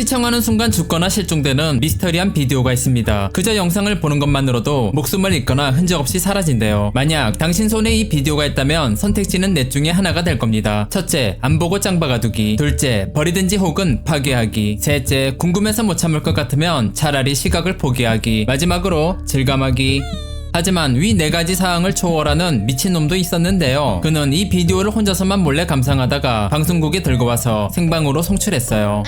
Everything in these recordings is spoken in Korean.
시청하는 순간 죽거나 실종되는 미스터리한 비디오가 있습니다. 그저 영상을 보는 것만으로도 목숨을 잃거나 흔적 없이 사라진대요. 만약 당신 손에 이 비디오가 있다면 선택지는 넷 중에 하나가 될 겁니다. 첫째, 안 보고 짱박아두기. 둘째, 버리든지 혹은 파괴하기. 셋째, 궁금해서 못 참을 것 같으면 차라리 시각을 포기하기. 마지막으로 질감하기. 하지만 위 네 가지 사항을 초월하는 미친놈도 있었는데요. 그는 이 비디오를 혼자서만 몰래 감상하다가 방송국에 들고 와서 생방으로 송출했어요.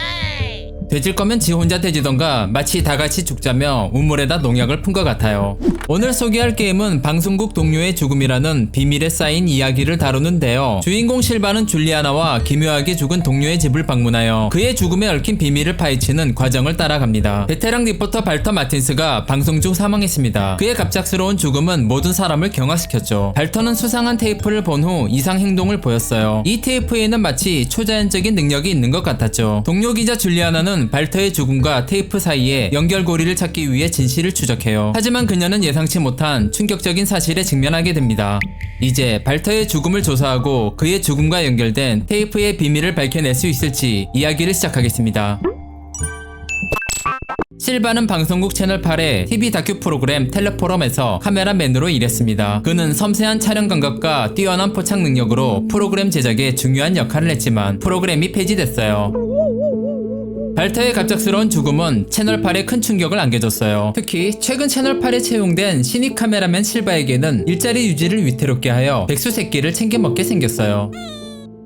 돼질 거면 지 혼자 돼지던가 마치 다 같이 죽자며 우물에다 농약을 푼 것 같아요. 오늘 소개할 게임은 방송국 동료의 죽음이라는 비밀에 쌓인 이야기를 다루는데요. 주인공 실바는 줄리아나와 기묘하게 죽은 동료의 집을 방문하여 그의 죽음에 얽힌 비밀을 파헤치는 과정을 따라갑니다. 베테랑 리포터 발터 마틴스가 방송 중 사망했습니다. 그의 갑작스러운 죽음은 모든 사람을 경악시켰죠. 발터는 수상한 테이프를 본 후 이상 행동을 보였어요. 이 테이프에는 마치 초자연적인 능력이 있는 것 같았죠. 동료 기자 줄리아나는 발터의 죽음과 테이프 사이에 연결고리를 찾기 위해 진실을 추적해요. 하지만 그녀는 예상치 못한 충격적인 사실에 직면하게 됩니다. 이제 발터의 죽음을 조사하고 그의 죽음과 연결된 테이프의 비밀을 밝혀낼 수 있을지 이야기를 시작하겠습니다. 실바는 방송국 채널 8의 TV 다큐 프로그램 텔레포럼에서 카메라맨으로 일했습니다. 그는 섬세한 촬영 감각과 뛰어난 포착 능력으로 프로그램 제작에 중요한 역할을 했지만 프로그램이 폐지됐어요. 발터의 갑작스러운 죽음은 채널8에 큰 충격을 안겨줬어요. 특히 최근 채널8에 채용된 신입 카메라맨 실바에게는 일자리 유지를 위태롭게 하여 백수 새끼를 챙겨 먹게 생겼어요.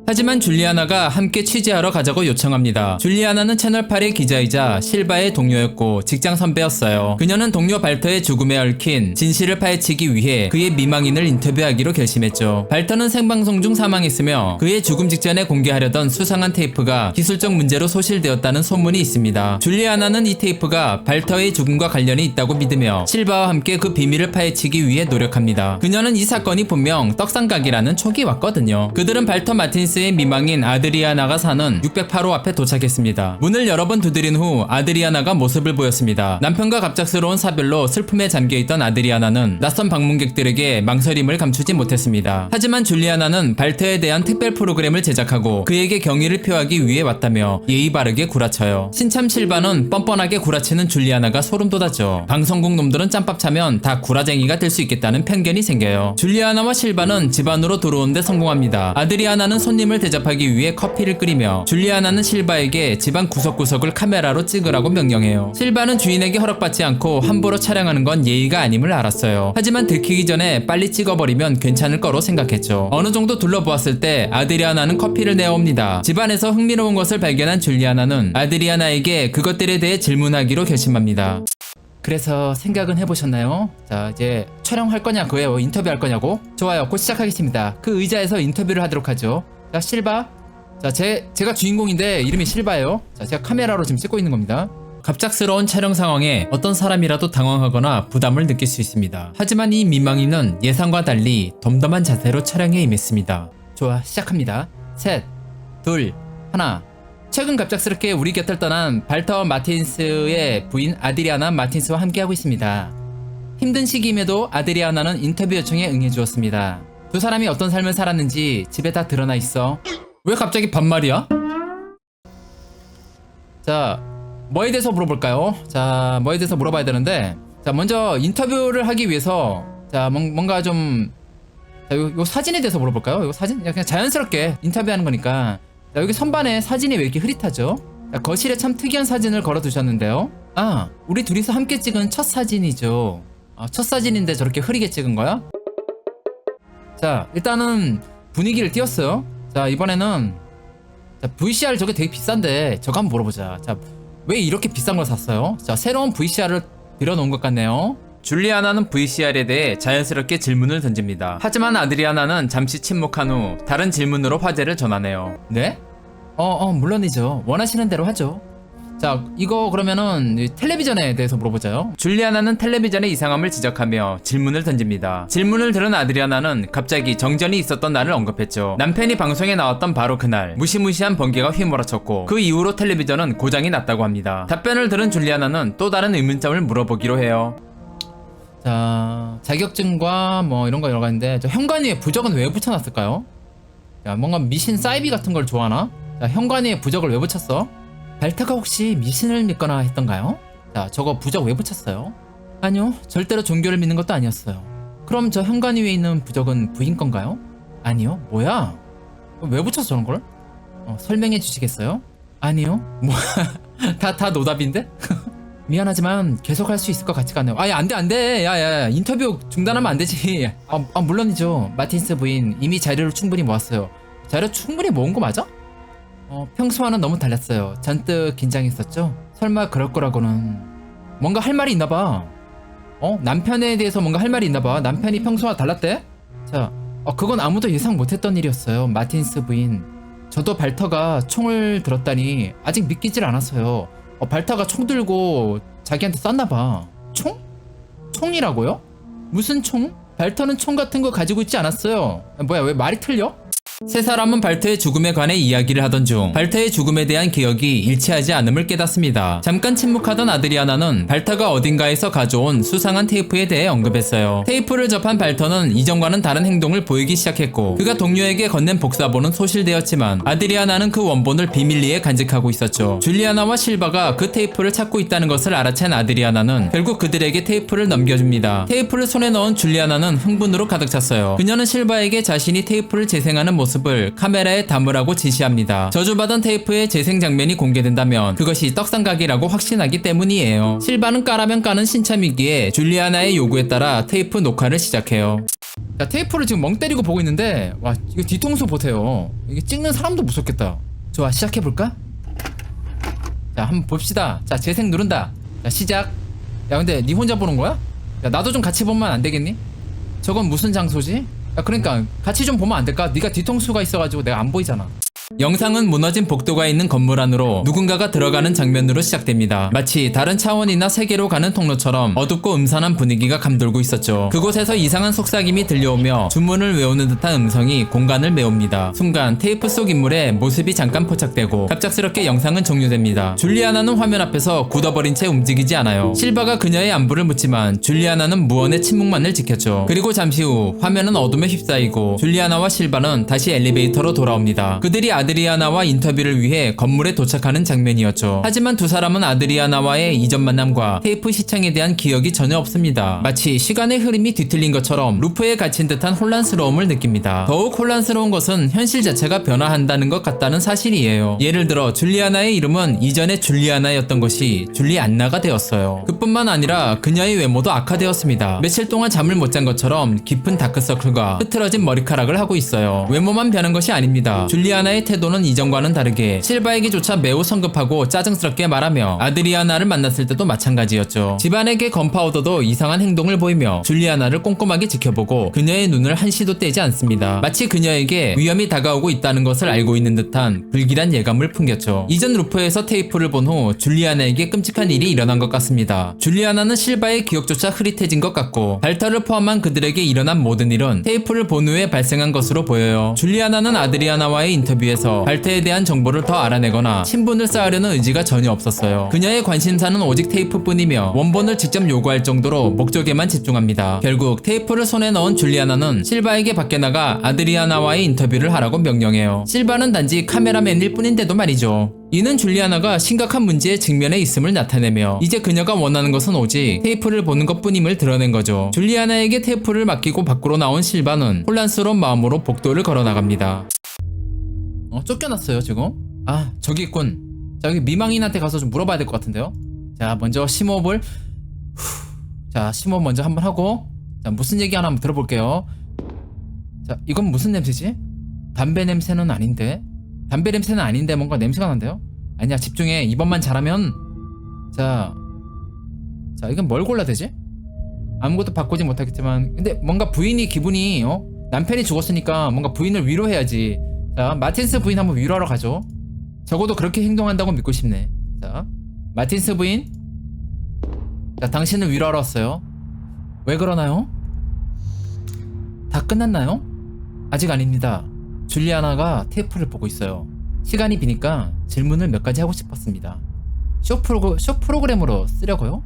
하지만 줄리아나가 함께 취재하러 가자고 요청합니다. 줄리아나는 채널8의 기자이자 실바의 동료였고 직장 선배였어요. 그녀는 동료 발터의 죽음에 얽힌 진실을 파헤치기 위해 그의 미망인을 인터뷰하기로 결심했죠. 발터는 생방송 중 사망했으며 그의 죽음 직전에 공개하려던 수상한 테이프가 기술적 문제로 소실되었다는 소문이 있습니다. 줄리아나는 이 테이프가 발터의 죽음과 관련이 있다고 믿으며 실바와 함께 그 비밀을 파헤치기 위해 노력합니다. 그녀는 이 사건이 분명 떡상각이라는 촉이 왔거든요. 그들은 발터 마틴스 의 미망인 아드리아나가 사는 608호 앞에 도착했습니다. 문을 여러 번 두드린 후 아드리아나가 모습을 보였습니다. 남편과 갑작스러운 사별로 슬픔에 잠겨있던 아드리아나는 낯선 방문객들에게 망설임을 감추지 못했습니다. 하지만 줄리아나는 발터에 대한 특별 프로그램을 제작하고 그에게 경의를 표하기 위해 왔다며 예의 바르게 구라쳐요. 신참 실바는 뻔뻔하게 구라치는 줄리아나가 소름 돋았죠. 방송국 놈들은 짬밥 차면 다 구라쟁이가 될 수 있겠다는 편견이 생겨요. 줄리아나와 실바는 집 안으로 들어오는데 성공합니다. 아드리아나는 손님 을 대접하기 위해 커피를 끓이며 줄리아나는 실바에게 집안 구석구석을 카메라로 찍으라고 명령해요. 실바는 주인에게 허락받지 않고 함부로 촬영하는 건 예의가 아님을 알았어요. 하지만 들키기 전에 빨리 찍어버리면 괜찮을 거로 생각했죠. 어느 정도 둘러보았을 때 아드리아나는 커피를 내어옵니다. 집안에서 흥미로운 것을 발견한 줄리아나는 아드리아나에게 그것들에 대해 질문하기로 결심합니다. 그래서 생각은 해보셨나요? 자 이제 촬영할 거냐고요 인터뷰할 거냐고 좋아요 곧 시작하겠습니다 그 의자에서 인터뷰를 하도록 하죠 자 실바. 자 제, 제가 주인공인데 이름이 실바예요. 자 제가 카메라로 지금 찍고 있는 겁니다. 갑작스러운 촬영 상황에 어떤 사람이라도 당황하거나 부담을 느낄 수 있습니다. 하지만 이 미망인은 예상과 달리 덤덤한 자세로 촬영에 임했습니다. 좋아 시작합니다. 셋둘 하나. 최근 갑작스럽게 우리 곁을 떠난 발터 마틴스의 부인 아드리아나 마틴스와 함께하고 있습니다. 힘든 시기임에도 아드리아나는 인터뷰 요청에 응해주었습니다. 두 사람이 어떤 삶을 살았는지 집에 다 드러나 있어. 왜 갑자기 반말이야? 자, 뭐에 대해서 물어볼까요? 자, 뭐에 대해서 물어봐야 되는데, 자, 먼저 인터뷰를 하기 위해서, 자, 뭔- 뭔가 좀, 자, 요, 요 사진에 대해서 물어볼까요? 요 사진? 그냥 자연스럽게 인터뷰하는 거니까. 자, 여기 선반에 사진이 왜 이렇게 흐릿하죠? 자, 거실에 참 특이한 사진을 걸어 두셨는데요. 아, 우리 둘이서 함께 찍은 첫 사진이죠. 아, 첫 사진인데 저렇게 흐리게 찍은 거야? 자, 일단은 분위기를 띄웠어요. 자, 이번에는 자, VCR 저게 되게 비싼데 저거 한번 물어보자. 자, 왜 이렇게 비싼 걸 샀어요? 자, 새로운 VCR을 들여놓은 것 같네요. 줄리아나는 VCR에 대해 자연스럽게 질문을 던집니다. 하지만 아드리아나는 잠시 침묵한 후 다른 질문으로 화제를 전하네요. 네? 어, 어, 물론이죠. 원하시는 대로 하죠. 자, 이거 그러면은 이 텔레비전에 대해서 물어보자요. 줄리아나는 텔레비전의 이상함을 지적하며 질문을 던집니다. 질문을 들은 아드리아나는 갑자기 정전이 있었던 날을 언급했죠. 남편이 방송에 나왔던 바로 그날 무시무시한 번개가 휘몰아쳤고 그 이후로 텔레비전은 고장이 났다고 합니다. 답변을 들은 줄리아나는 또 다른 의문점을 물어보기로 해요. 자, 자격증과 뭐 이런 거 여러 가지인데 저 현관 위에 부적은 왜 붙여놨을까요? 자, 뭔가 미신 사이비 같은 걸 좋아하나? 자, 현관 위에 부적을 왜 붙였어? 발타가 혹시 미신을 믿거나 했던가요? 자, 저거 부적 왜 붙였어요? 아니요, 절대로 종교를 믿는 것도 아니었어요. 그럼 저 현관 위에 있는 부적은 부인 건가요? 아니요, 뭐야? 왜 붙였어 저런 걸? 어, 설명해 주시겠어요? 아니요, 뭐, 다, 다 노답인데? 미안하지만 계속 할 수 있을 것 같지가 않네요. 아야 안돼 안돼 야야 인터뷰 중단하면 안 되지. 아, 아 물론이죠. 마틴스 부인 이미 자료를 충분히 모았어요. 자료 충분히 모은 거 맞아? 어 평소와는 너무 달랐어요. 잔뜩 긴장했었죠. 설마 그럴 거라고는 뭔가 할 말이 있나 봐. 어 남편에 대해서 뭔가 할 말이 있나 봐. 남편이 평소와 달랐대? 자, 어 그건 아무도 예상 못했던 일이었어요. 마틴스 부인. 저도 발터가 총을 들었다니 아직 믿기질 않았어요. 어, 발타가 총 들고 자기한테 쐈나 봐. 총? 총이라고요? 무슨 총? 발터는 총 같은 거 가지고 있지 않았어요. 아, 뭐야, 왜 말이 틀려? 세 사람은 발터의 죽음에 관해 이야기를 하던 중 발터의 죽음에 대한 기억이 일치하지 않음을 깨닫습니다. 잠깐 침묵하던 아드리아나는 발터가 어딘가에서 가져온 수상한 테이프에 대해 언급했어요. 테이프를 접한 발터는 이전과는 다른 행동을 보이기 시작했고 그가 동료에게 건넨 복사본은 소실되었지만 아드리아나는 그 원본을 비밀리에 간직하고 있었죠. 줄리아나와 실바가 그 테이프를 찾고 있다는 것을 알아챈 아드리아나는 결국 그들에게 테이프를 넘겨줍니다. 테이프를 손에 넣은 줄리아나는 흥분으로 가득 찼어요. 그녀는 실바에게 자신이 테이프를 재생하는 모습 을 카메라에 담으라고 지시합니다. 저주받은 테이프의 재생 장면이 공개된다면 그것이 떡상각이라고 확신하기 때문이에요. 실바는 까라면 까는 신참이기에 줄리아나의 요구에 따라 테이프 녹화를 시작해요. 자, 테이프를 지금 멍 때리고 보고 있는데 와 이거 뒤통수 보세요. 이게 찍는 사람도 무섭겠다. 좋아 시작해 볼까? 자 한번 봅시다. 자 재생 누른다. 자 시작. 야 근데 니 혼자 보는 거야? 야 나도 좀 같이 보면 안 되겠니? 저건 무슨 장소지? 야 그러니까 같이 좀 보면 안 될까? 네가 뒤통수가 있어가지고 내가 안 보이잖아. 영상은 무너진 복도가 있는 건물 안으로 누군가가 들어가는 장면으로 시작됩니다. 마치 다른 차원이나 세계로 가는 통로처럼 어둡고 음산한 분위기가 감돌고 있었죠. 그곳에서 이상한 속삭임이 들려오며 주문을 외우는 듯한 음성이 공간을 메웁니다. 순간 테이프 속 인물의 모습이 잠깐 포착되고 갑작스럽게 영상은 종료됩니다. 줄리아나는 화면 앞에서 굳어버린 채 움직이지 않아요. 실바가 그녀의 안부를 묻지만 줄리아나는 무언의 침묵만을 지켰죠. 그리고 잠시 후 화면은 어둠에 휩싸이고 줄리아나와 실바는 다시 엘리베이터로 돌아옵니다. 그들이 아 드리아나와 인터뷰를 위해 건물에 도착하는 장면이었죠. 하지만 두 사람은 아드리아나와의 이전 만남과 테이프 시청에 대한 기억이 전혀 없습니다. 마치 시간의 흐름이 뒤틀린 것처럼 루프에 갇힌 듯한 혼란스러움을 느낍니다. 더욱 혼란스러운 것은 현실 자체가 변화한다는 것 같다는 사실이에요. 예를 들어 줄리아나의 이름은 이전의 줄리아나였던 것이 줄리안나가 되었어요. 그뿐만 아니라 그녀의 외모도 악화되었습니다. 며칠 동안 잠을 못 잔 것처럼 깊은 다크서클과 흐트러진 머리카락을 하고 있어요. 외모만 변한 것이 아닙니다. 줄리아나의 태도 는 이전과는 다르게 실바에게조차 매우 성급하고 짜증스럽게 말하며 아드리아나를 만났을 때도 마찬가지였죠. 집안에게 건파우더도 이상한 행동을 보이며 줄리아나를 꼼꼼하게 지켜보고 그녀의 눈을 한시도 떼지 않습니다. 마치 그녀에게 위험이 다가오고 있다는 것을 알고 있는 듯한 불길한 예감을 풍겼죠. 이전 루프에서 테이프를 본 후 줄리아나에게 끔찍한 일이 일어난 것 같습니다. 줄리아나는 실바의 기억조차 흐릿해진 것 같고 발터를 포함한 그들에게 일어난 모든 일은 테이프를 본 후에 발생한 것으로 보여요. 줄리아나는 아드리아나와의 인터뷰에서 발터에 대한 정보를 더 알아내거나 친분을 쌓으려는 의지가 전혀 없었어요. 그녀의 관심사는 오직 테이프뿐이며 원본을 직접 요구할 정도로 목적에만 집중합니다. 결국 테이프를 손에 넣은 줄리아나는 실바에게 밖에 나가 아드리아나와의 인터뷰를 하라고 명령해요. 실바는 단지 카메라맨일 뿐인데도 말이죠. 이는 줄리아나가 심각한 문제에 직면해 있음을 나타내며 이제 그녀가 원하는 것은 오직 테이프를 보는 것뿐임을 드러낸 거죠. 줄리아나에게 테이프를 맡기고 밖으로 나온 실바는 혼란스러운 마음으로 복도를 걸어 나갑니다. 어 쫓겨났어요 지금? 아 저기 있군. 자 여기 미망인한테 가서 좀 물어봐야 될 것 같은데요. 자 먼저 심호흡을 후, 자 심호흡 먼저 한번 하고 자 무슨 얘기 하나 한번 들어볼게요. 자 이건 무슨 냄새지? 담배 냄새는 아닌데 담배 냄새는 아닌데 뭔가 냄새가 난대요? 아니야 집중해 이번만 잘하면 자, 자 이건 뭘 골라야 되지? 아무것도 바꾸지 못하겠지만 근데 뭔가 부인이 기분이 어? 남편이 죽었으니까 뭔가 부인을 위로해야지 자 마틴스 부인 한번 위로하러 가죠 적어도 그렇게 행동한다고 믿고 싶네 자 마틴스 부인 자 당신을 위로하러 왔어요 왜 그러나요? 다 끝났나요? 아직 아닙니다 줄리아나가 테이프를 보고 있어요. 시간이 비니까 질문을 몇 가지 하고 싶었습니다. 쇼, 프로그, 쇼 프로그램으로 쓰려고요?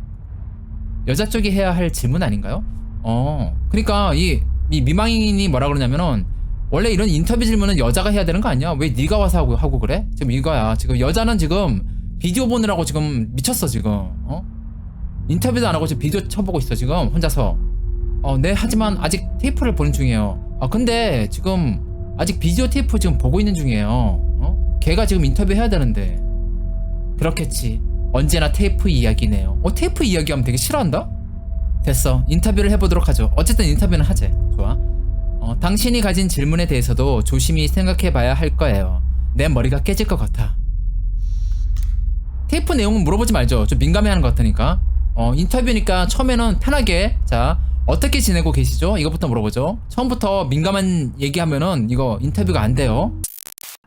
여자 쪽이 해야 할 질문 아닌가요? 어, 그러니까 이, 이 미망인이 뭐라 그러냐면은 원래 이런 인터뷰 질문은 여자가 해야 되는 거 아니야? 왜 네가 와서 하고, 하고 그래? 지금 이거야. 지금 여자는 지금 비디오 보느라고 지금 미쳤어 지금 어? 인터뷰도 안 하고 지금 비디오 쳐보고 있어 지금 혼자서 어, 네 하지만 아직 테이프를 보는 중이에요 아 근데 지금 아직 비디오 테이프 지금 보고 있는 중이에요 어? 걔가 지금 인터뷰 해야 되는데 그렇겠지 언제나 테이프 이야기네요 어 테이프 이야기하면 되게 싫어한다? 됐어 인터뷰를 해보도록 하죠 어쨌든 인터뷰는 하재 좋아 어, 당신이 가진 질문에 대해서도 조심히 생각해봐야 할 거예요 내 머리가 깨질 것 같아 테이프 내용은 물어보지 말죠. 좀 민감해하는 것 같으니까. 어, 인터뷰니까 처음에는 편하게 자 어떻게 지내고 계시죠? 이것부터 물어보죠. 처음부터 민감한 얘기하면은 이거 인터뷰가 안 돼요.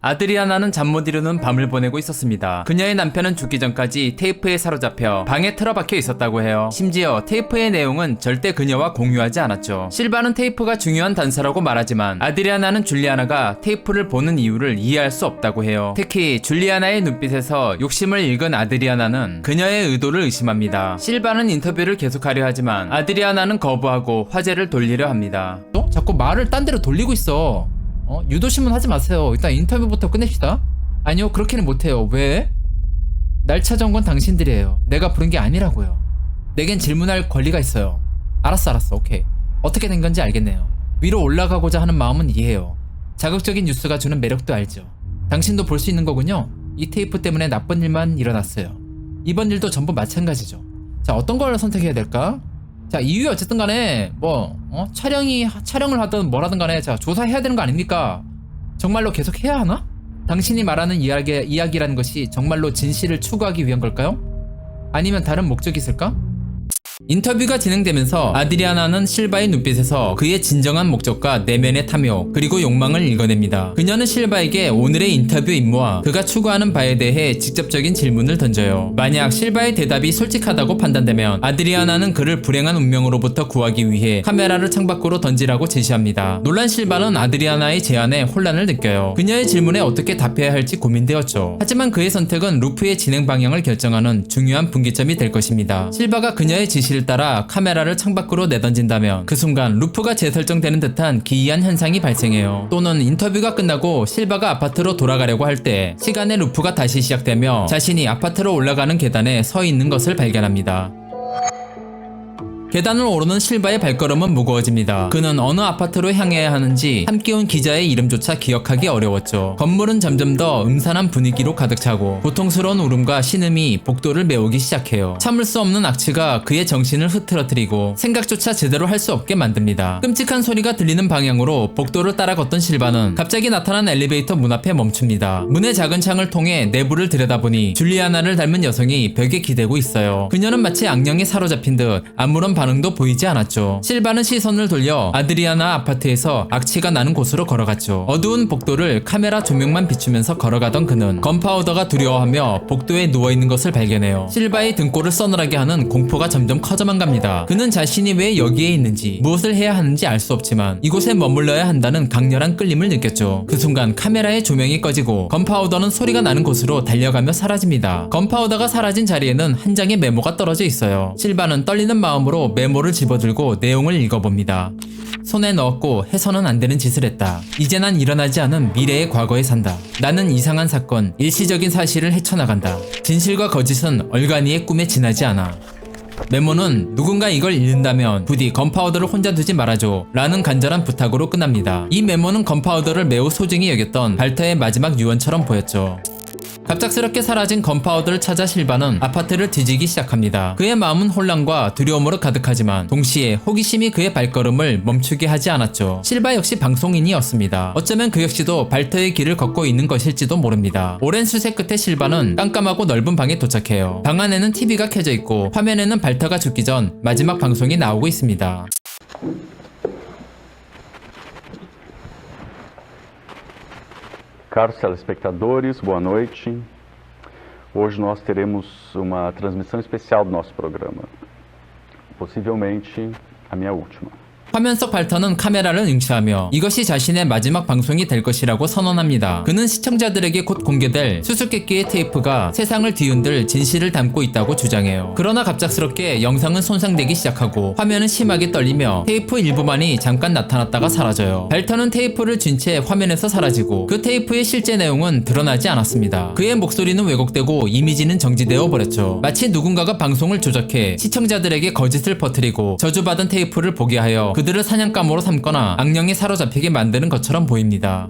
아드리아나는 잠 못 이루는 밤을 보내고 있었습니다. 그녀의 남편은 죽기 전까지 테이프에 사로잡혀 방에 틀어박혀 있었다고 해요. 심지어 테이프의 내용은 절대 그녀와 공유하지 않았죠. 실바는 테이프가 중요한 단서라고 말하지만 아드리아나는 줄리아나가 테이프를 보는 이유를 이해할 수 없다고 해요. 특히 줄리아나의 눈빛에서 욕심을 읽은 아드리아나는 그녀의 의도를 의심합니다. 실바는 인터뷰를 계속하려 하지만 아드리아나는 거부하고 화제를 돌리려 합니다. 어? 자꾸 말을 딴 데로 돌리고 있어. 어? 유도신문 하지 마세요. 일단 인터뷰부터 끝냅시다. 아니요, 그렇게는 못해요. 왜? 날 찾아온 건 당신들이에요. 내가 부른 게 아니라고요. 내겐 질문할 권리가 있어요. 알았어, 알았어. 오케이. 어떻게 된 건지 알겠네요. 위로 올라가고자 하는 마음은 이해해요. 자극적인 뉴스가 주는 매력도 알죠. 당신도 볼 수 있는 거군요. 이 테이프 때문에 나쁜 일만 일어났어요. 이번 일도 전부 마찬가지죠. 자, 어떤 걸 선택해야 될까? 자, 이유에 어쨌든 간에 뭐 어? 촬영이 촬영을 하든 뭐라든 간에 자, 조사해야 되는 거 아닙니까? 정말로 계속 해야 하나? 당신이 말하는 이야기, 이야기라는 것이 정말로 진실을 추구하기 위한 걸까요? 아니면 다른 목적이 있을까? 인터뷰가 진행되면서 아드리아나는 실바의 눈빛에서 그의 진정한 목적과 내면의 탐욕 그리고 욕망을 읽어냅니다. 그녀는 실바에게 오늘의 인터뷰 임무와 그가 추구하는 바에 대해 직접적인 질문을 던져요. 만약 실바의 대답이 솔직하다고 판단되면 아드리아나는 그를 불행한 운명으로부터 구하기 위해 카메라를 창밖으로 던지라고 제시합니다. 놀란 실바는 아드리아나의 제안에 혼란을 느껴요. 그녀의 질문에 어떻게 답해야 할지 고민되었죠. 하지만 그의 선택은 루프의 진행 방향을 결정하는 중요한 분기점이 될 것입니다. 실바가 그녀의 지시 를 따라 카메라를 창밖으로 내던진다면 그 순간 루프가 재설정되는 듯한 기이한 현상이 발생해요. 또는 인터뷰가 끝나고 실바가 아파트로 돌아가려고 할 때 시간의 루프가 다시 시작되며 자신이 아파트로 올라가는 계단에 서 있는 것을 발견합니다. 계단을 오르는 실바의 발걸음은 무거워집니다. 그는 어느 아파트로 향해야 하는지 함께 온 기자의 이름조차 기억하기 어려웠죠. 건물은 점점 더 음산한 분위기로 가득 차고 고통스러운 울음과 신음이 복도를 메우기 시작해요. 참을 수 없는 악취가 그의 정신을 흐트러뜨리고 생각조차 제대로 할 수 없게 만듭니다. 끔찍한 소리가 들리는 방향으로 복도를 따라 걷던 실바는 갑자기 나타난 엘리베이터 문 앞에 멈춥니다. 문의 작은 창을 통해 내부를 들여다보니 줄리아나를 닮은 여성이 벽에 기대고 있어요. 그녀는 마치 악령에 사로잡힌 듯 아무런 반응도 보이지 않았죠. 실바는 시선을 돌려 아드리아나 아파트에서 악취가 나는 곳으로 걸어갔죠. 어두운 복도를 카메라 조명만 비추면서 걸어가던 그는 건파우더가 두려워하며 복도에 누워있는 것을 발견해요. 실바의 등골을 서늘하게 하는 공포가 점점 커져만 갑니다. 그는 자신이 왜 여기에 있는지 무엇을 해야 하는지 알 수 없지만 이곳에 머물러야 한다는 강렬한 끌림을 느꼈죠. 그 순간 카메라의 조명이 꺼지고 건파우더는 소리가 나는 곳으로 달려가며 사라집니다. 건파우더가 사라진 자리에는 한 장의 메모가 떨어져 있어요. 실바는 떨리는 마음으로 메모를 집어들고 내용을 읽어봅니다. 손에 넣었고 해서는 안 되는 짓을 했다. 이제 난 일어나지 않은 미래의 과거에 산다. 나는 이상한 사건, 일시적인 사실을 헤쳐나간다. 진실과 거짓은 얼간이의 꿈에 지나지 않아. 메모는 누군가 이걸 읽는다면 부디 건파우더를 혼자 두지 말아줘 라는 간절한 부탁으로 끝납니다. 이 메모는 건파우더를 매우 소중히 여겼던 발터의 마지막 유언처럼 보였죠. 갑작스럽게 사라진 건파우더를 찾아 실바는 아파트를 뒤지기 시작합니다. 그의 마음은 혼란과 두려움으로 가득하지만 동시에 호기심이 그의 발걸음을 멈추게 하지 않았죠. 실바 역시 방송인이었습니다. 어쩌면 그 역시도 발터의 길을 걷고 있는 것일지도 모릅니다. 오랜 수색 끝에 실바는 깜깜하고 넓은 방에 도착해요. 방 안에는 TV가 켜져 있고 화면에는 발터가 죽기 전 마지막 방송이 나오고 있습니다. Caros telespectadores, boa noite. Hoje nós teremos uma transmissão especial do nosso programa. Possivelmente a minha última. 화면 속 발터는 카메라를 응시하며 이것이 자신의 마지막 방송이 될 것이라고 선언합니다. 그는 시청자들에게 곧 공개될 수수께끼의 테이프가 세상을 뒤흔들 진실을 담고 있다고 주장해요. 그러나 갑작스럽게 영상은 손상되기 시작하고 화면은 심하게 떨리며 테이프 일부만이 잠깐 나타났다가 사라져요. 발터는 테이프를 쥔 채 화면에서 사라지고 그 테이프의 실제 내용은 드러나지 않았습니다. 그의 목소리는 왜곡되고 이미지는 정지되어 버렸죠. 마치 누군가가 방송을 조작해 시청자들에게 거짓을 퍼뜨리고 저주받은 테이프를 보게 하여 그 들을 사냥감으로 삼거나 악령에 사로잡히게 만드는 것처럼 보입니다.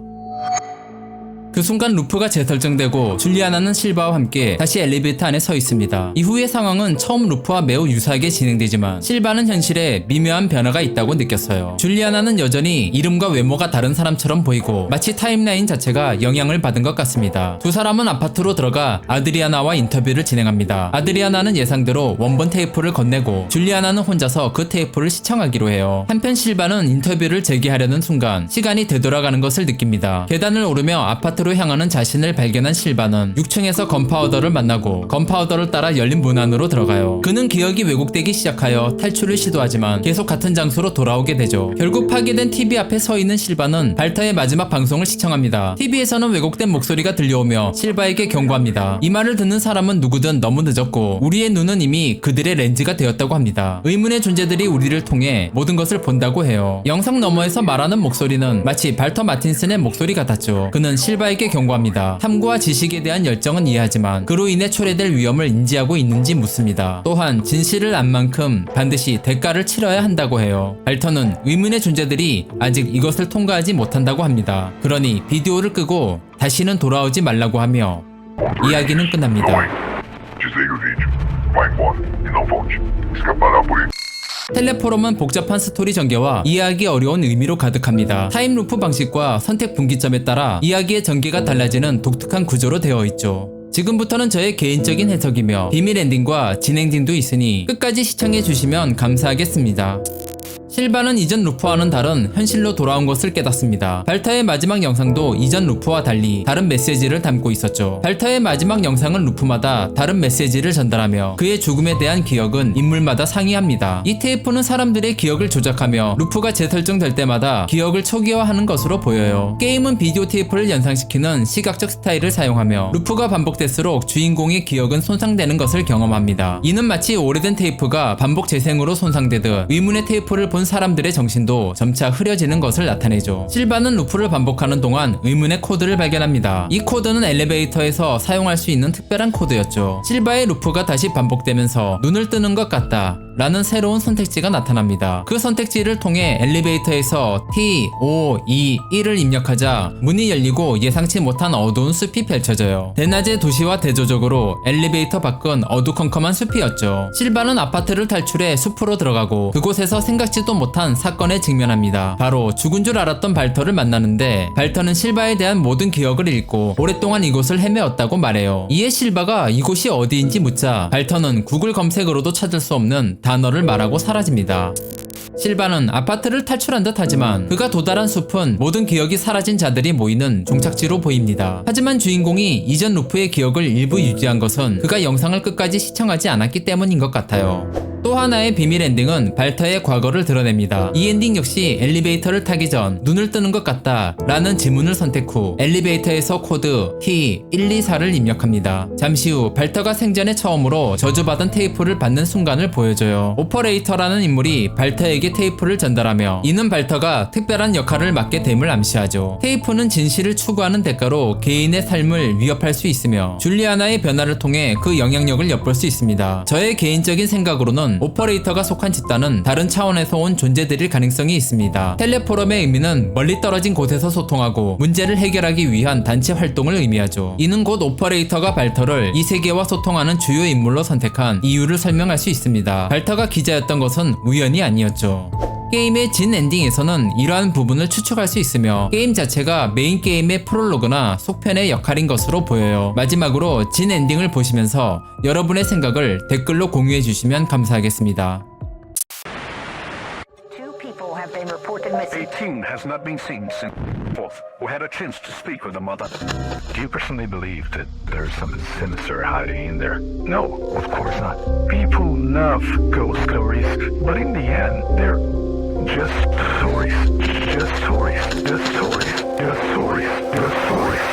그 순간 루프가 재설정되고 줄리아나는 실바와 함께 다시 엘리베이터 안에 서 있습니다. 이후의 상황은 처음 루프와 매우 유사하게 진행되지만 실바는 현실에 미묘한 변화가 있다고 느꼈어요. 줄리아나는 여전히 이름과 외모가 다른 사람처럼 보이고 마치 타임라인 자체가 영향을 받은 것 같습니다. 두 사람은 아파트로 들어가 아드리아나와 인터뷰를 진행합니다. 아드리아나는 예상대로 원본 테이프를 건네고 줄리아나는 혼자서 그 테이프를 시청하기로 해요. 한편 실바는 인터뷰를 재개하려는 순간 시간이 되돌아가는 것을 느낍니다. 계단을 오르며 아파트 로 향하는 자신을 발견한 실바는 6층에서 건파우더를 만나고 건파우더를 따라 열린 문 안으로 들어가요. 그는 기억이 왜곡되기 시작하여 탈출을 시도하지만 계속 같은 장소로 돌아오게 되죠. 결국 파괴된 TV 앞에 서 있는 실바는 발타의 마지막 방송을 시청합니다. TV에서는 왜곡된 목소리가 들려오며 실바에게 경고합니다. 이 말을 듣는 사람은 누구든 너무 늦었고 우리의 눈은 이미 그들의 렌즈가 되었다고 합니다. 의문의 존재들이 우리를 통해 모든 것을 본다고 해요. 영상 너머에서 말하는 목소리는 마치 발터 마틴슨의 목소리 같았죠. 그는 실바에게 경고합니다. 탐구와 지식에 대한 열정은 이해하지만 그로 인해 초래될 위험을 인지하고 있는지 묻습니다. 또한 진실을 안 만큼 반드시 대가를 치러야 한다고 해요. 발터는 의문의 존재들이 아직 이것을 통과하지 못한다고 합니다. 그러니 비디오를 끄고 다시는 돌아오지 말라고 하며 이야기는 끝납니다. 텔레포럼은 복잡한 스토리 전개와 이해하기 어려운 의미로 가득합니다. 타임루프 방식과 선택 분기점에 따라 이야기의 전개가 달라지는 독특한 구조로 되어 있죠. 지금부터는 저의 개인적인 해석이며 비밀 엔딩과 진행딩도 있으니 끝까지 시청해 주시면 감사하겠습니다. 실바는 이전 루프와는 다른 현실로 돌아온 것을 깨닫습니다. 발타의 마지막 영상도 이전 루프와 달리 다른 메시지를 담고 있었죠. 발타의 마지막 영상은 루프마다 다른 메시지를 전달하며 그의 죽음에 대한 기억은 인물마다 상이합니다. 이 테이프는 사람들의 기억을 조작하며 루프가 재설정될 때마다 기억을 초기화하는 것으로 보여요. 게임은 비디오 테이프를 연상시키는 시각적 스타일을 사용하며 루프가 반복될수록 주인공의 기억은 손상되는 것을 경험합니다. 이는 마치 오래된 테이프가 반복 재생으로 손상되듯 의문의 테이프를 본 사람들의 정신도 점차 흐려지는 것을 나타내죠. 실바는 루프를 반복하는 동안 의문의 코드를 발견합니다. 이 코드는 엘리베이터에서 사용할 수 있는 특별한 코드였죠. 실바의 루프가 다시 반복되면서 눈을 뜨는 것 같다. 라는 새로운 선택지가 나타납니다. 그 선택지를 통해 엘리베이터에서 T, O, E, 1을 입력하자 문이 열리고 예상치 못한 어두운 숲이 펼쳐져요. 대낮의 도시와 대조적으로 엘리베이터 밖은 어두컴컴한 숲이었죠. 실바는 아파트를 탈출해 숲으로 들어가고 그곳에서 생각지도 못한 사건에 직면합니다. 바로 죽은 줄 알았던 발터를 만나는데 발터는 실바에 대한 모든 기억을 잃고 오랫동안 이곳을 헤매었다고 말해요. 이에 실바가 이곳이 어디인지 묻자 발터는 구글 검색으로도 찾을 수 없는 단어를 말하고 사라집니다. 실바는 아파트를 탈출한 듯 하지만 그가 도달한 숲은 모든 기억이 사라진 자들이 모이는 종착지로 보입니다. 하지만 주인공이 이전 루프의 기억을 일부 유지한 것은 그가 영상을 끝까지 시청하지 않았기 때문인 것 같아요. 또 하나의 비밀 엔딩은 발터의 과거를 드러냅니다. 이 엔딩 역시 엘리베이터를 타기 전 눈을 뜨는 것 같다 라는 지문을 선택 후 엘리베이터에서 코드 T124를 입력합니다. 잠시 후 발터가 생전에 처음으로 저주받은 테이프를 받는 순간을 보여줘요. 오퍼레이터라는 인물이 발터 에게 테이프를 전달하며 이는 발터가 특별한 역할을 맡게 됨을 암시하죠. 테이프는 진실을 추구하는 대가로 개인의 삶을 위협할 수 있으며 줄리아나의 변화를 통해 그 영향력을 엿볼 수 있습니다. 저의 개인적인 생각으로는 오퍼레이터가 속한 집단은 다른 차원에서 온 존재들일 가능성이 있습니다. 텔레포럼의 의미는 멀리 떨어진 곳에서 소통하고 문제를 해결하기 위한 단체 활동을 의미하죠. 이는 곧 오퍼레이터가 발터를 이 세계와 소통하는 주요 인물로 선택한 이유를 설명할 수 있습니다. 발터가 기자였던 것은 우연이 아니었죠. 게임의 진 엔딩에서는 이러한 부분을 추측할 수 있으며 게임 자체가 메인 게임의 프롤로그나 속편의 역할인 것으로 보여요. 마지막으로 진 엔딩을 보시면서 여러분의 생각을 댓글로 공유해 주시면 감사하겠습니다. Missing. 18 has not been seen since 4th. We had a chance to speak with the mother. Do you personally believe that there's something sinister hiding in there? No, of course not. People love ghost stories, but in the end, they're Just stories. Just stories. Just stories. Just stories. Just stories.